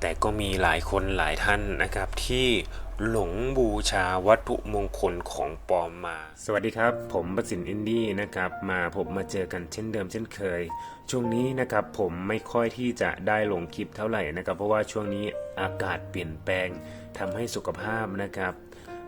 แต่ก็มีหลายคนหลายท่านนะครับที่หลงบูชาวัตถุมงคลของปลอมมา สวัสดีครับ ผมประสินอินดี้นะครับ มาผมมาเจอกันเช่นเดิมเช่นเคย ช่วงนี้นะครับผมไม่ค่อยที่จะได้ลงคลิปเท่าไหร่นะครับ เพราะว่าช่วงนี้อากาศเปลี่ยนแปลงทำให้สุขภาพนะครับ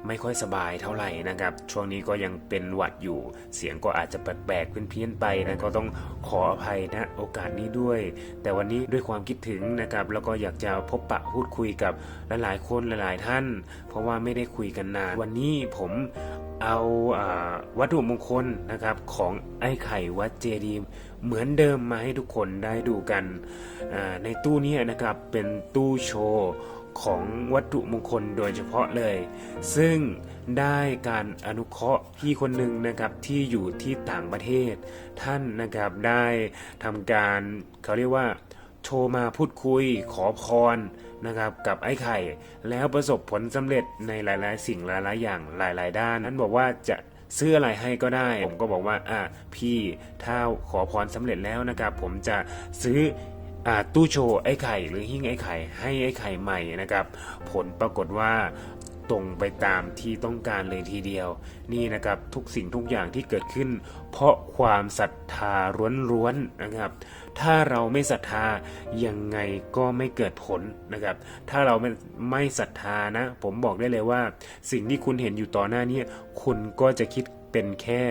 ไม่ค่อยสบายเท่าไหร่นะครับ ช่วงนี้ก็ยังเป็นหวัดอยู่ เสียงก็อาจจะแปลกๆเพี้ยนๆไปนะก็ต้องขออภัยนะโอกาสนี้ด้วย แต่วันนี้ด้วยความคิดถึงนะครับ แล้วก็อยากจะพบปะพูดคุยกับหลายๆคนหลายๆท่าน เพราะว่าไม่ได้คุยกันนาน วันนี้ผมเอาอวัตถุมงคลนะครับของไอ้ไข่วัดเจดีย์เหมือนเดิมมาให้ทุกคนได้ดูกัน ในตู้นี้นะครับเป็นตู้โชว์ ของวัตถุมงคลโดยเฉพาะเลย ซึ่งได้การอนุเคราะห์พี่คนหนึ่งนะครับที่อยู่ที่ต่างประเทศ ท่านนะครับได้ทำการเขาเรียกว่าโทรมาพูดคุยขอพรนะครับกับไอ้ไข่ แล้วประสบผลสำเร็จในหลาย ๆ สิ่งหลาย ๆ อย่างหลาย ๆ ด้านนั้นบอกว่าจะซื้ออะไรให้ก็ได้ ผมก็บอกว่าอะพี่ถ้าขอพรสำเร็จแล้วนะครับ ผมจะซื้อ ตู้โชว์ไอ้ไข่หรือหิ้งไอ้ไข่ให้ไอ้ไข่ใหม่นะครับ ผลปรากฏว่าตรงไปตามที่ต้องการเลยทีเดียว นี่นะครับทุกสิ่งทุกอย่างที่เกิดขึ้น เพราะความศรัทธาล้วนๆนะครับ ถ้าเราไม่ศรัทธายังไงก็ไม่เกิดผลนะครับ ถ้าเราไม่ไม่ศรัทธานะ ผมบอกได้เลยว่า สิ่งที่คุณเห็นอยู่ต่อหน้านี้คุณก็จะคิดเป็นแค่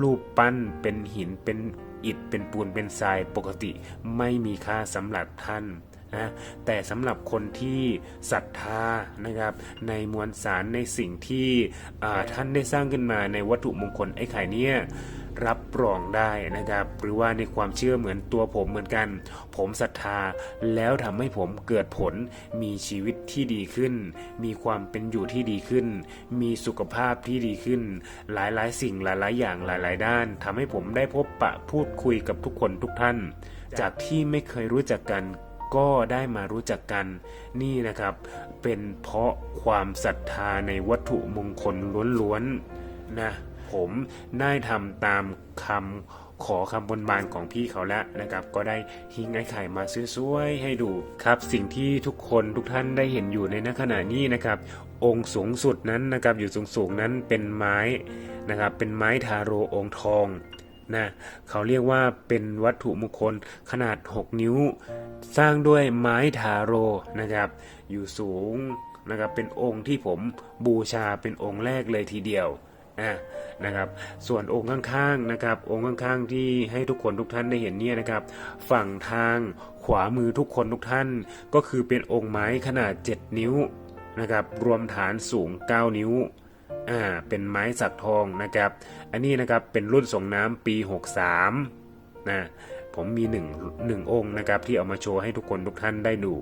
รูปปั้นเป็นหินเป็น อิฐเป็นปูนเป็นทรายปกติไม่มีค่าสำหรับท่านนะแต่สำหรับคนที่ศรัทธานะครับ ในมวลสารในสิ่งที่ท่านได้สร้างขึ้นมาในวัตถุมงคลไอ้ไข่เนี่ย รับรองได้นะครับ หรือว่าในความเชื่อเหมือนตัวผมเหมือนกัน ผมศรัทธาแล้วทำให้ผมเกิดผลมีชีวิตที่ดีขึ้น มีความเป็นอยู่ที่ดีขึ้น มีสุขภาพที่ดีขึ้น หลายๆ สิ่งหลาย ๆ อย่างหลาย ๆ ด้านทำให้ผมได้พบปะพูดคุยกับทุกคนทุกท่าน จากที่ไม่เคยรู้จักกันก็ได้มารู้จักกันนี่นะครับ เป็นเพราะความศรัทธาในวัตถุมงคลล้วนๆนะ ผมได้ทำตามคำขอคำบนบานของพี่เขาแล้วนะครับ ก็ได้หิ้งไอ้ไข่มาสวยๆให้ดูครับ สิ่งที่ทุกคนทุกท่านได้เห็นอยู่ในณขณะนี้นะครับ องค์สูงสุดนั้นนะครับอยู่สูงๆนั้นเป็นไม้นะครับ เป็นไม้ทาโรองค์ทองนะเขาเรียกว่าเป็นวัตถุมงคลขนาด 6 นิ้ว สร้างด้วยไม้ทาโรนะครับ อยู่สูงนะครับเป็นองค์ที่ผมบูชาเป็นองค์แรกเลยทีเดียว นะครับส่วนองค์ข้างๆนะครับองค์ข้างๆที่ให้ทุกคนทุกท่านได้เห็นเนี่ยนะครับ ฝั่งทางขวามือทุกคนทุกท่าน ก็คือเป็นองค์ไม้ขนาด 7 นิ้วนะครับรวมฐานสูง 9 นิ้วอ่าเป็นไม้สักทองนะครับ อันนี้นะครับเป็นรุ่นส่งน้ำปี 63นะผมมีหนึ่งหนึ่งองค์นะครับที่เอามาโชว์ให้ทุกคนทุกท่านได้ดู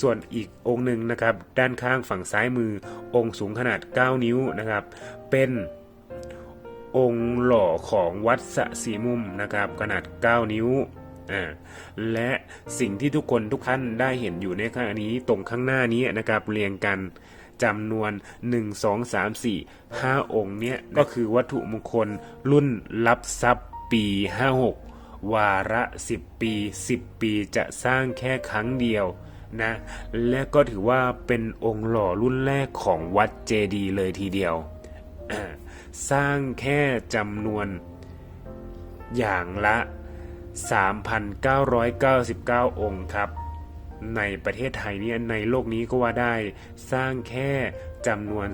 ส่วนอีกองค์หนึ่งนะครับด้านข้างฝั่งซ้ายมือองค์สูงขนาด 9 นิ้วนะครับ เป็น องค์หล่อของวัดสะสีมุมนะครับ ขนาด 9 นิ้ว และสิ่งที่ทุกคนทุกท่านได้เห็นอยู่ในขณะนี้ตรงข้างหน้านี้นะครับเรียงกันจำนวน 1 2 3 4 5 องค์เนี้ยก็คือวัตถุมงคลรุ่นรับทรัพย์ปี 56 วาระ 10 ปี 10 ปีจะสร้างแค่ครั้งเดียวนะ และก็ถือว่าเป็นองค์หล่อรุ่นแรกของวัดเจดีย์เลยทีเดียว สร้างแค่จำนวน อย่างละ 3,999 องค์ครับ ในประเทศไทยเนี่ยในโลกนี้ก็ว่าได้สร้างแค่จำนวน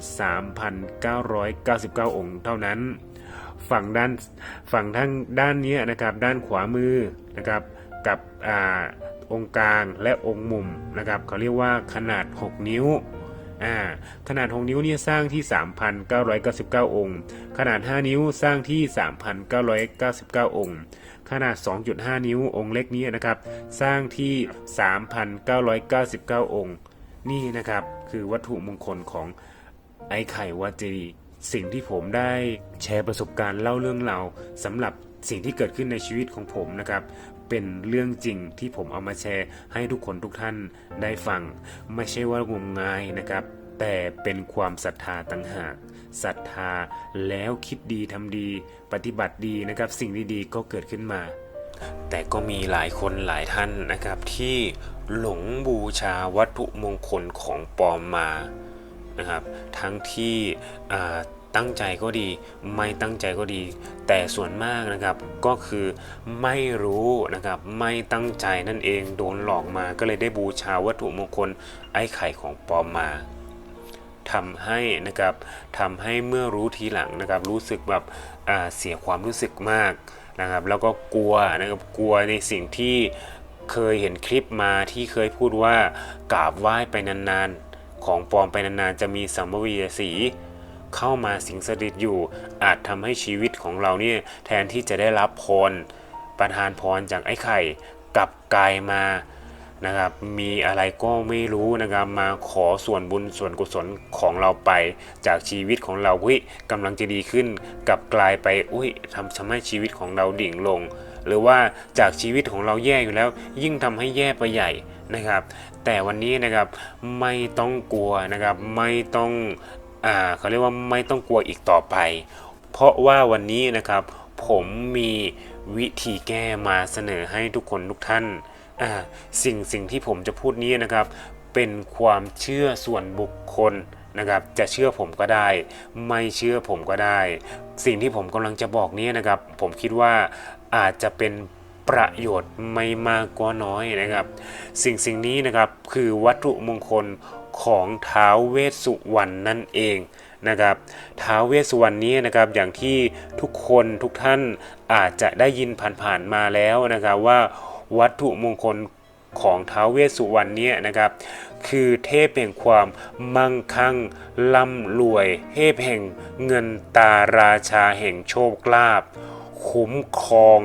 3,999 องค์เท่านั้น ฝั่งด้านฝั่งทั้งด้านนี้นะครับ ด้านขวามือนะครับกับอองค์กลางและองค์มุมนะครับเขาเรียกว่าขนาด 6 นิ้ว อ่าขนาด 6 นิ้วเนี่ยสร้างที่ 3,999 องค์ ขนาด 5 นิ้วสร้างที่ 3,999 องค์ ขนาด 2.5 นิ้วองค์เล็กนี้นะครับ สร้างที่ 3,999 องค์ นี่นะครับคือวัตถุมงคลของไอ้ไข่วัดเจดีสิ่งที่ผมได้แชร์ประสบการณ์เล่าเรื่องเราวสำหรับสิ่งที่เกิดขึ้นในชีวิตของผมนะครับ เป็นเรื่องจริงที่ผมเอามาแชร์ให้ทุกคนทุกท่านได้ฟัง ไม่ใช่ว่างมงายนะครับ แต่เป็นความศรัทธาต่างหากศรัทธาแล้วคิดดีทำดี ปฏิบัติดีนะครับ สิ่งดีๆก็เกิดขึ้นมา แต่ก็มีหลายคนหลายท่านนะครับที่หลงบูชาวัตถุมงคลของปลอมมานะครับ ทั้งที่ ตั้งใจก็ดี ไม่ตั้งใจก็ดี แต่ส่วนมากนะครับก็คือไม่รู้นะครับไม่ตั้งใจนั่นเองโดนหลอกมาก็เลยได้บูชาวัตถุมงคลไอ้ไข่ของปลอมมาทำให้นะครับทำให้เมื่อรู้ทีหลังนะครับรู้สึกแบบเสียความรู้สึกมากนะครับแล้วก็กลัวนะครับกลัวในสิ่งที่เคยเห็นคลิปมาที่เคยพูดว่ากราบไหว้ไปนานๆ ของปลอมไปนานๆ จะมีสัมภเวสี เข้ามาสิงสถิตอยู่ อาจทำให้ชีวิตของเราเนี่ยแทนที่จะได้รับพรประทานพรจากไอ้ไข่กลับกลายมานะครับมีอะไรก็ไม่รู้นะครับมาขอส่วนบุญส่วนกุศลของเราไป จากชีวิตของเราเฮ้ยกำลังจะดีขึ้นกลับกลายไปอุ้ยทำทำให้ชีวิตของเราดิ่งลง หรือว่าจากชีวิตของเราแย่อยู่แล้ว ยิ่งทำให้แย่ไปใหญ่นะครับ แต่วันนี้นะครับไม่ต้องกลัวนะครับไม่ต้อง อ่าเขาเรียกว่าไม่ต้องกลัวอีกต่อไป เพราะว่าวันนี้นะครับ ผมมีวิธีแก้มาเสนอให้ทุกคนทุกท่านอ่าสิ่งสิ่งที่ผมจะพูดนี้นะครับ เป็นความเชื่อส่วนบุคคลนะครับจะเชื่อผมก็ได้ ไม่เชื่อผมก็ได้ สิ่งที่ผมกำลังจะบอกนี้นะครับ ผมคิดว่าอาจจะเป็นประโยชน์ไม่มากก็น้อยนะครับ สิ่งสิ่งนี้นะครับคือวัตถุมงคล ของท้าวเวสสุวรรณนั่นเองนะครับท้าวเวสสุวรรณนี้นะครับอย่างที่ทุกคนทุกท่านอาจจะได้ยินผ่านๆมาแล้วนะครับว่าวัตถุมงคลของท้าวเวสสุวรรณเนี่ยนะครับ คือเทพแห่งความมั่งคั่งร่ำรวย เทพแห่งเงินตาราชาแห่งโชคลาภคุ้มครอง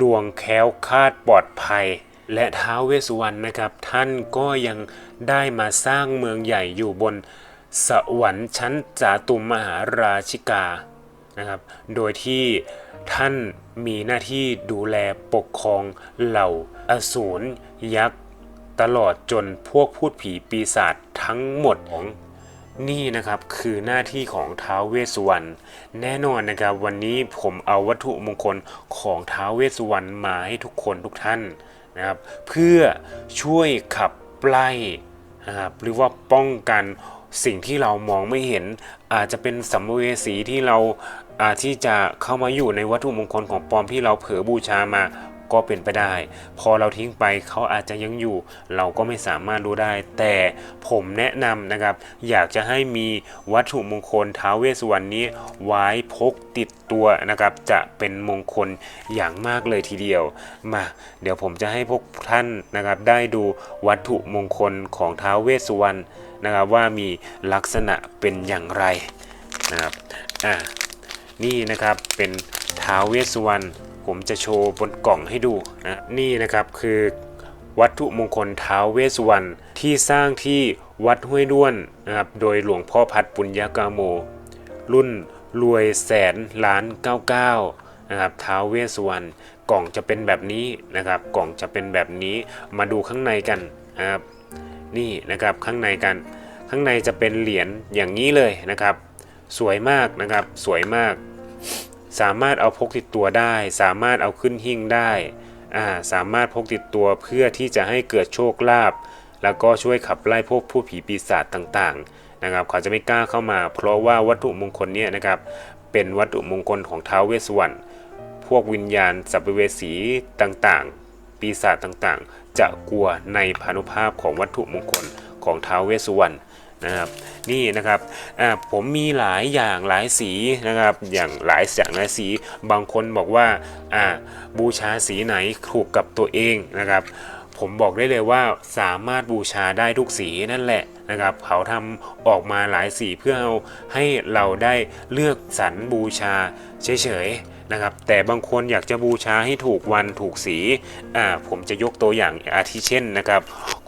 ดวงแค้วคาดปลอดภัย และท้าวเวสสุวรรณนะครับ ท่านก็ยังได้มาสร้างเมืองใหญ่อยู่บนสวรรค์ชั้นจาตุมมหาราชิกานะครับ โดยที่ท่านมีหน้าที่ดูแลปกครองเหล่าอสูรยักษ์ตลอดจนพวกพูดผีปีศาจทั้งหมดของนี่นะครับคือหน้าที่ของท้าวเวสสุวรรณแน่นอนนะครับวันนี้ผมเอาวัตถุมงคลของท้าวเวสสุวรรณมาให้ทุกคนทุกท่าน นะครับเพื่อช่วยขับไล่นะครับหรือว่าป้องกันสิ่งที่เรามองไม่เห็น อาจจะเป็นสัมภเวสีที่เราอาที่จะเข้ามาอยู่ในวัตถุมงคลของปลอมที่เราเผลอบูชามา ก็เป็นไปได้ พอเราทิ้งไปเขาอาจจะยังอยู่ เราก็ไม่สามารถรู้ได้ แต่ผมแนะนำนะครับ อยากจะให้มีวัตถุมงคลท้าวเวสสุวรรณนี้ ไว้พกติดตัวนะครับ จะเป็นมงคลอย่างมากเลยทีเดียว มาเดี๋ยวผมจะให้พวกท่านนะครับได้ดูวัตถุมงคลของท้าวเวสสุวรรณนะครับว่ามีลักษณะเป็นอย่างไรนะครับอ่านี่นะครับเป็นท้าวเวสสุวรรณ ผมจะโชว์บนกล่องให้ดูนะนี่นะครับคือวัตถุมงคลท้าวเวสุวรรณที่สร้างที่วัดห้วยด้วนนะครับโดยหลวงพ่อพัดปุญญากาโม รุ่นรวยแสนล้าน 99นะครับท้าวเวสสุวรรณกล่องจะเป็นแบบนี้นะครับ กล่องจะเป็นแบบนี้มาดูข้างในกันนะครับนี่นะครับข้างในกัน ข้างในจะเป็นเหรียญอย่างนี้เลยนะครับ สวยมากนะครับสวยมาก สามารถเอาพกติดตัวได้ สามารถเอาขึ้นหิ้งได้อ่าสามารถพกติดตัวเพื่อที่จะให้เกิดโชคลาภแล้วก็ช่วยขับไล่พวกผู้ผีปีศาจต่างๆนะครับเขาจะไม่กล้าเข้ามา เพราะว่าวัตถุมงคลเนี่ยนะครับเป็นวัตถุมงคลของท้าวเวสสวรรณพวกวิญญาณสัพเวสีต่างๆ ปีศาจต่างๆ จะกลัวในพานุภาพของวัตถุมงคลของท้าวเวสสวรรณ นะครับนี่นะครับอ่าผมมีหลายอย่างหลายสีนะครับอย่างหลายอย่างหลายสีบางคนบอกว่าอ่าบูชาสีไหนถูกกับตัวเองนะครับ ผมบอกได้เลยว่าสามารถบูชาได้ทุกสีนั่นแหละนะครับเขาทำออกมาหลายสีเพื่อเอาให้เราได้เลือกสรรบูชาเฉยๆนะครับ แต่บางคนอยากจะบูชาให้ถูกวันถูกสีอ่าผมจะยกตัวอย่างอาทิเช่นนะครับ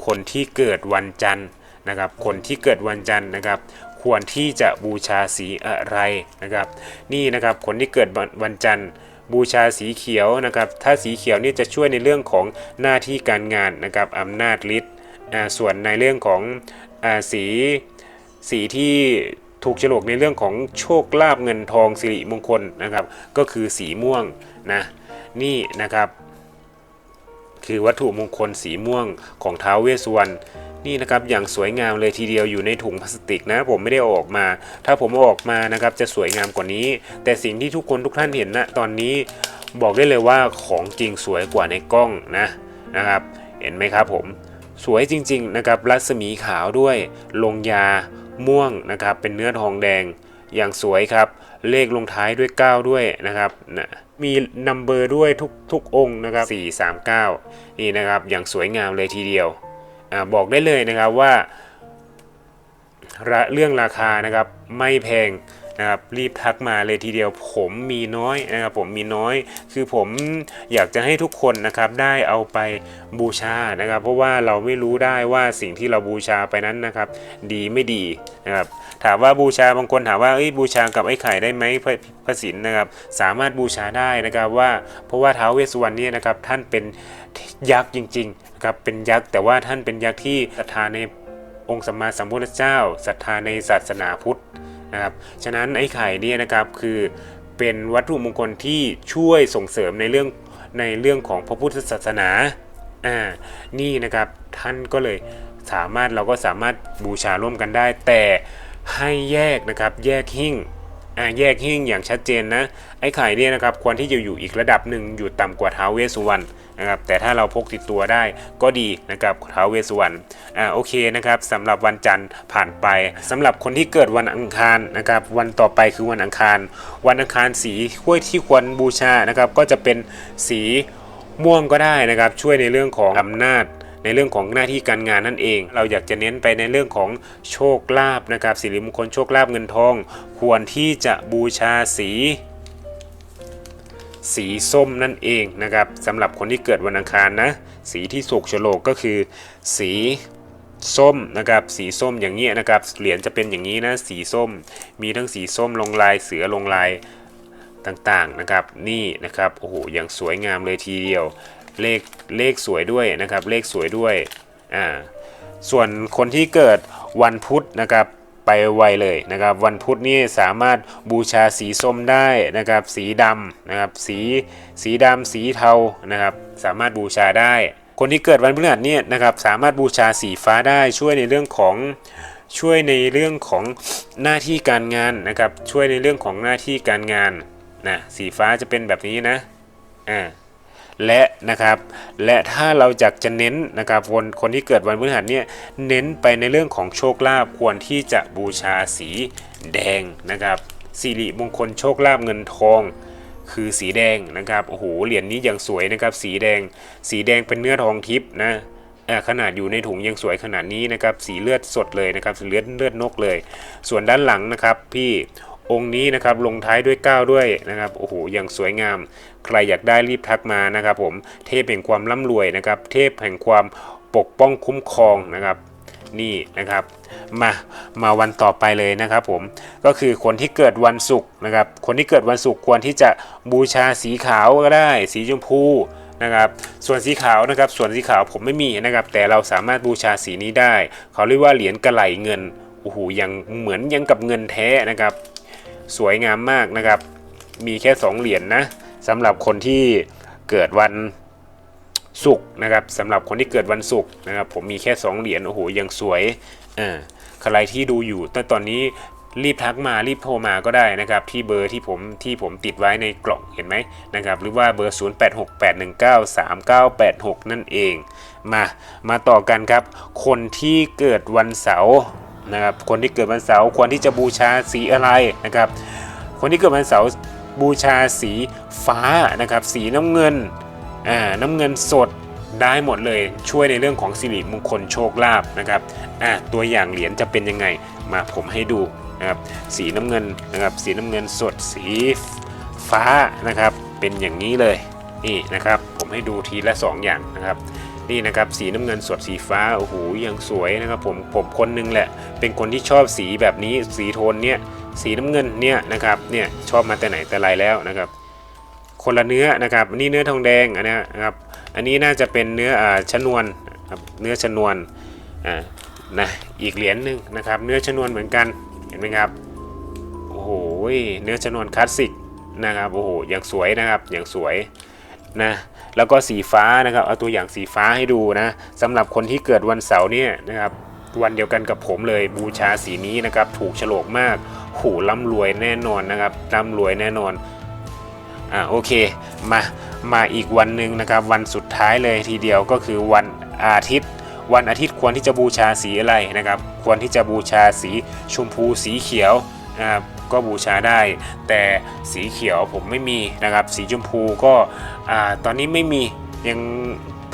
คนที่เกิดวันจันทร์ นะครับ คนที่เกิดวันจันทร์นะครับ ควรที่จะบูชาสีอะไรนะครับ นี่นะครับคนที่เกิดวันจันทร์บูชาสีเขียวนะครับ ถ้าสีเขียวนี่จะช่วยในเรื่องของหน้าที่การงานนะครับอำนาจฤทธิ์ส่วนในเรื่องของอสีสีที่ถูกฉลกในเรื่องของโชคลาภเงินทองสิริมงคลนะครับ ก็คือสีม่วงนะนี่นะครับ คือวัตถุมงคลสีม่วงของท้าวเวสสุวรรณ นี่นะครับอย่างสวยงามเลยทีเดียวอยู่ในถุงพลาสติกนะ ผมไม่ได้ออกมา ถ้าผมอออกมานะครับจะสวยงามกว่านี้ แต่สิ่งที่ทุกคนทุกท่านเห็นนะตอนนี้บอกได้เลยว่าของจริงสวยกว่าในกล้องนะนะครับ เห็นไหมครับผมสวยจริง ๆ นะครับ รัศมีขาวด้วย ลงยาม่วงนะครับ เป็นเนื้อทองแดง อย่างสวยครับ เลขลงท้ายด้วย 9 ด้วยนะครับนะมีนัมเบอร์ด้วยทุกทุกองค์นะครับ 439 นี่นะครับ อย่างสวยงามเลยทีเดียว อบอกได้เลยนะครับว่าเรื่องราคานะครับไม่แพงนะครับรีบทักมาเลยทีเดียวผมมีน้อยนะครับผมมีน้อย คือผมอยากจะให้ทุกคนนะครับได้เอาไปบูชานะครับ เพราะว่าเราไม่รู้ได้ว่าสิ่งที่เราบูชาไปนั้นนะครับ ดีไม่ดีนะครับถามว่าบูชาบางคนถามว่าเอ้ยบูชากับไอ้ไข่ได้ไหมพระพระศิลป์นะครับ สามารถบูชาได้นะครับว่าเพราะว่าท้าวเวสสุวรรณเนี่ยนะครับท่านเป็นยักษ์จริง ๆ ครับเป็นยักษ์แต่ว่าท่านเป็นยักษ์ที่ศรัทธาในองค์สัมมาสัมพุทธเจ้าศรัทธาในศาสนาพุทธนะครับฉะนั้นไอ้ไข่เนี่ยนะครับคือเป็นวัตถุมงคลที่ช่วยส่งเสริมในเรื่องในเรื่องของพระพุทธศาสนาอ่านี่นะครับท่านก็เลยสามารถเราก็สามารถบูชาร่วมกันได้ แต่ให้แยกนะครับแยกหิ้ง แยกหิ้งอย่างชัดเจนนะ ไอ้ไข่เนี่ยนะครับควรที่จะอยู่อีกระดับหนึ่งอยู่ต่ำกว่าท้าวเวสสุวรรณนะครับแต่ถ้าเราพกติดตัวได้ก็ดีนะครับท้าวเวสสุวรรณอ่าโอเคนะครับสำหรับวันจันทร์ผ่านไปสำหรับคนที่เกิดวันอังคารนะครับวันต่อไปคือวันอังคาร วันอังคารสีห้วยที่ควรบูชานะครับก็จะเป็นสีม่วงก็ได้นะครับช่วยในเรื่องของอำนาจในเรื่องของหน้าที่การงานนั่นเอง เราอยากจะเน้นไปในเรื่องของโชคลาภนะครับสิริมงคลโชคลาภเงินทอง ควรที่จะบูชาสี สีส้มนั่นเองนะครับสำหรับคนที่เกิดวันอังคารนะ สีที่สุกโฉลกก็คือ สีส้มนะครับสีส้มอย่างนี้ยนะครับเหรียญจะเป็นอย่างนี้นะสีส้มมีทั้งสีส้มลงลายเสือลงลายต่างๆนะครับนี่นะครับโอ้โหอย่างสวยงามเลยทีเดียว เลขเลขสวยด้วยนะครับเลขสวยด้วยอ่าส่วนคนที่เกิดวันพุธนะครับ ไปไวเลยนะครับ วันพุธนี่สามารถบูชาสีส้มได้นะครับ สีดำนะครับ สีสีดำสีเทานะครับ สามารถบูชาได้ คนที่เกิดวันพฤหัสเนี่ยนะครับ สามารถบูชาสีฟ้าได้ช่วยในเรื่องของช่วยในเรื่องของหน้าที่การงานนะครับ ช่วยในเรื่องของหน้าที่การงานนะสีฟ้าจะเป็นแบบนี้นะอ่า และนะครับและถ้าเราอยากจะเน้นนะครับคนคนที่เกิดวันพฤหัสเนี่ยเน้นไปในเรื่องของโชคลาภควรที่จะบูชาสีแดงนะครับสิริมงคลโชคลาภเงินทองคือสีแดงนะครับโอ้โหเหรียญนี้อย่างสวยนะครับสีแดง สีแดงเป็นเนื้อทองทิพย์นะขนาดอยู่ในถุงยังสวยขนาดนี้นะครับสีเลือดสดเลยนะครับสีเลือดเลือดนกเลย ส่วนด้านหลังนะครับพี่ องค์นี้นะครับลงท้ายด้วย 9 ด้วยนะครับโอ้โหอย่างสวยงาม ใครอยากได้รีบทักมานะครับผมเทพแห่งความร่ำรวยนะครับเทพแห่งความปกป้องคุ้มครองนะครับนี่นะครับมามาวันต่อไปเลยนะครับผมก็คือคนที่เกิดวันศุกร์นะครับคนที่เกิดวันศุกร์ควรที่จะบูชาสีขาวก็ได้ สีชมพูนะครับส่วนสีขาวนะครับส่วนสีขาวผมไม่มีนะครับแต่เราสามารถบูชาสีนี้ได้ เขาเรียกว่าเหรียญกระไหลเงินโอ้โหยังเหมือนยังกับเงินแท้นะครับ สวยงามมากนะครับ มีแค่ 2 เหรียญนนะสำหรับคนที่เกิดวันศุกร์นะครับสำหรับคนที่เกิดวันศุกร์นะครับ ผมมีแค่ 2 เหรียญโอ้โหยังสวยอ่าใครที่ดูอยู่แต่ตอนนี้รีบทักมารีบโทรมาก็ได้นะครับ ที่เบอร์ที่ผมที่ผมติดไว้ในกล่องเห็นไหมนะครับ หรือว่าเบอร์ 0868193986 นั่นเอง มามาต่อกันครับ คนที่เกิดวันเสาร์ นะครับคนที่เกิดวันเสาร์ควรที่จะบูชาสีอะไรนะครับ คนที่เกิดวันเสาร์บูชาสีฟ้านะครับ สีน้ำเงินอ่าน้ำเงินสดได้หมดเลยช่วยในเรื่องของสิริมงคลโชคลาภนะครับอ่าตัวอย่างเหรียญจะเป็นยังไงมาผมให้ดูนะครับสีน้ำเงินนะครับสีน้ำเงินสดสีฟ้านะครับ เป็นอย่างนี้เลยนี่นะครับ ผมให้ดูทีละ 2 อย่างนะครับ นี่นะครับ สีน้ำเงินสดสีฟ้าโอ้โหยังสวยนะครับผมผมคนหนึงแหละ เป็นคนที่ชอบสีแบบนี้สีโทนเนี้ยสีน้ำเงินเนี่ยนะครับเนี่ยชอบมาแต่ไหนแต่ไรแล้วนะครับ คนละเนื้อนะครับนนี้เนื้อทองแดงอันนี้นะครับอันนี้น่าจะเป็นเนื้ออ่าชนวนครับเนื้อชนวนอ่านะอีกเหรียญหนึ่งนะครับ เนื้อชนวนเหมือนกันเห็นไหมครับโอ้โหเนื้อชนวนคลาสสิกนะครับโอ้โหอย่างสวยนะครับอย่างสวยนะ แล้วก็สีฟ้านะครับเอาตัวอย่างสีฟ้าให้ดูนะสำหรับคนที่เกิดวันเสาร์เนี่ยนะครับวันเดียวกันกับผมเลยบูชาสีนี้นะครับถูกฉลกมากหูร่ำรวยแน่นอนนะครับร่ำรวยแน่นอนอ่าโอเคมามาอีกวันหนึ่งนะครับ วันสุดท้ายเลยทีเดียวก็คือวันอาทิตย์ วันอาทิตย์ควรที่จะบูชาสีอะไรนะครับ ควรที่จะบูชาสีชมพูสีเขียว นะครับก็บูชาได้ แต่สีเขียวผมไม่มีนะครับ สีชมพูก็ตอนนี้ไม่มียัง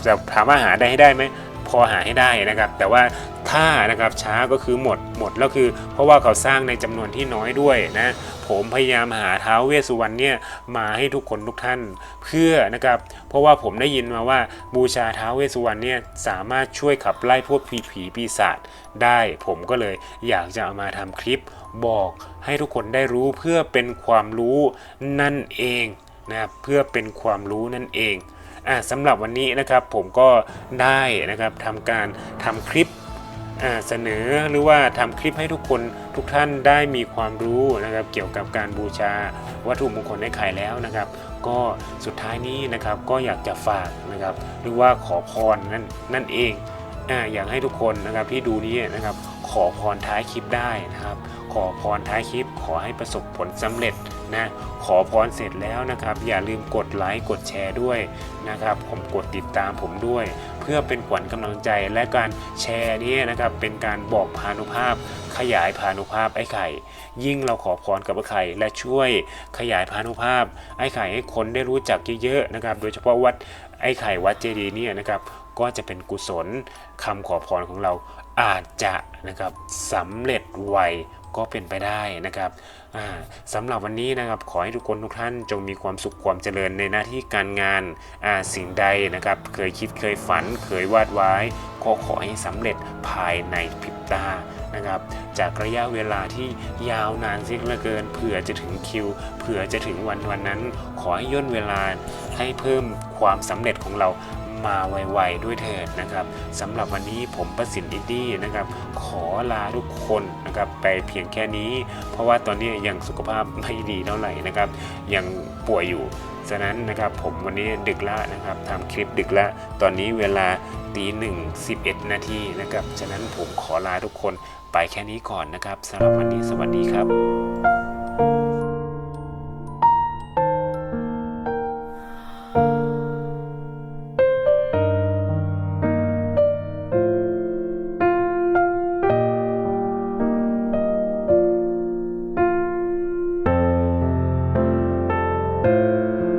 จะถามว่าหาได้ให้ได้ไหมพอหาให้ได้นะครับ แต่ว่าถ้านะครับช้าก็คือหมดหมดแล้วคือ เพราะว่าเขาสร้างในจำนวนที่น้อยด้วยนะผมพยายามหาท้าวเวสุวรรณเนี่ยมาให้ทุกคนทุกท่านเพื่อนะครับ เพราะว่าผมได้ยินมาว่าบูชาท้าวเวสสุวรรณเนี่ยสามารถช่วยขับไล่พวกผีผีปีศาจได้ ผมก็เลยอยากจะเอามาทำคลิป บอกให้ทุกคนได้รู้เพื่อเป็นความรู้นั่นเองนะครับเพื่อเป็นความรู้นั่นเองอะสำหรับวันนี้นะครับผมก็ได้นะครับทำการทำคลิปอ่าเสนอหรือว่าทำคลิปให้ทุกคนทุกท่านได้มีความรู้นะครับเกี่ยวกับการบูชาวัตถุมงคลในไข่แล้วนะครับ ก็สุดท้ายนี้นะครับก็อยากจะฝากนะครับหรือว่าขอพรนั่นนั่นเองอ่าอยากให้ทุกคนนะครับที่ดูนี้นะครับ ขอพรท้ายคลิปได้นะครับ ขอพรท้ายคลิป ขอให้ประสบผลสำเร็จนะขอพรเสร็จแล้วนะครับ อย่าลืมกดไลค์กดแชร์ด้วยนะครับผมกดติดตามผมด้วย เพื่อเป็นขวัญกำลังใจและการแชร์นี้นะครับเป็นการบอกพานุภาพ ขยายพานุภาพไอ้ไข่ ยิ่งเราขอพรกับไอ้ไข่และช่วยขยายพานุภาพไอ้ไข่ให้คนได้รู้จักเยอะๆนะครับ โดยเฉพาะวัดไอ้ไข่วัดเจดีย์เนี่ยนะครับ ก็จะเป็นกุศลคำขอพรของเราอาจจะนะครับสำเร็จไวก็เป็นไปได้นะครับสำหรับวันนี้นะครับขอให้ทุกคนทุกท่านจงมีความสุขความเจริญในหน้าที่การงานาสิ่งใดนะครับ เคยคิดเคยฝันเคยวาดไว้ก็ขอให้สำเร็จภายในพริบตานะครับ จากระยะเวลาที่ยาวนานเสียเหลือเกินเผื่อจะถึงคิวเผื่อจะถึงวันวันนั้น ขอให้ย่นเวลาให้เพิ่มความสำเร็จของเรา มาไวๆด้วยเถิดนะครับสำหรับวันนี้ผมประสิทธิ์อิดี้นะครับ ขอลาทุกคนนะครับไปเพียงแค่นี้ เพราะว่าตอนนี้ยังสุขภาพไม่ดีเท่าไหร่นะครับ ยังป่วยอยู่ฉะนั้นนะครับผมวันนี้ดึกละนะครับทำคลิปดึกละตอนนี้เวลาตีหนึ่งสิบเอ็ดนาทีนะครับฉะนั้นผมขอลาทุกคนไปแค่นี้ก่อนนะครับสำหรับวันนี้สวัสดีครับ ข